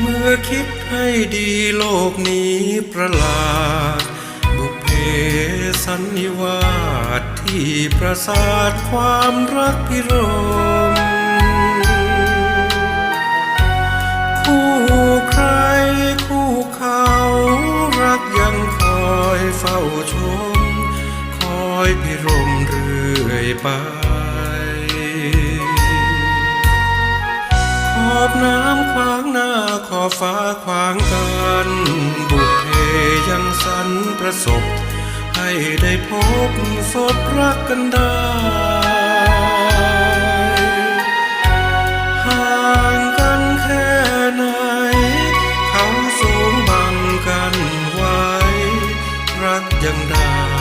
เมื่อคิดให้ดีโลกนี้ประหลาด บุเพสันนิวาสที่ประสาทความรักพิรม คู่ใครคู่เขารักยังคอยเฝ้าชม คอยพิรมเรื่อยไป อบน้ำขวางหน้าขอฟ้าขวางกันบุกเพยังสันประสบ ให้ได้พบสดรักกันได้ห่างกันแค่ไหน เขาสูงบังกันไว้ รักยังได้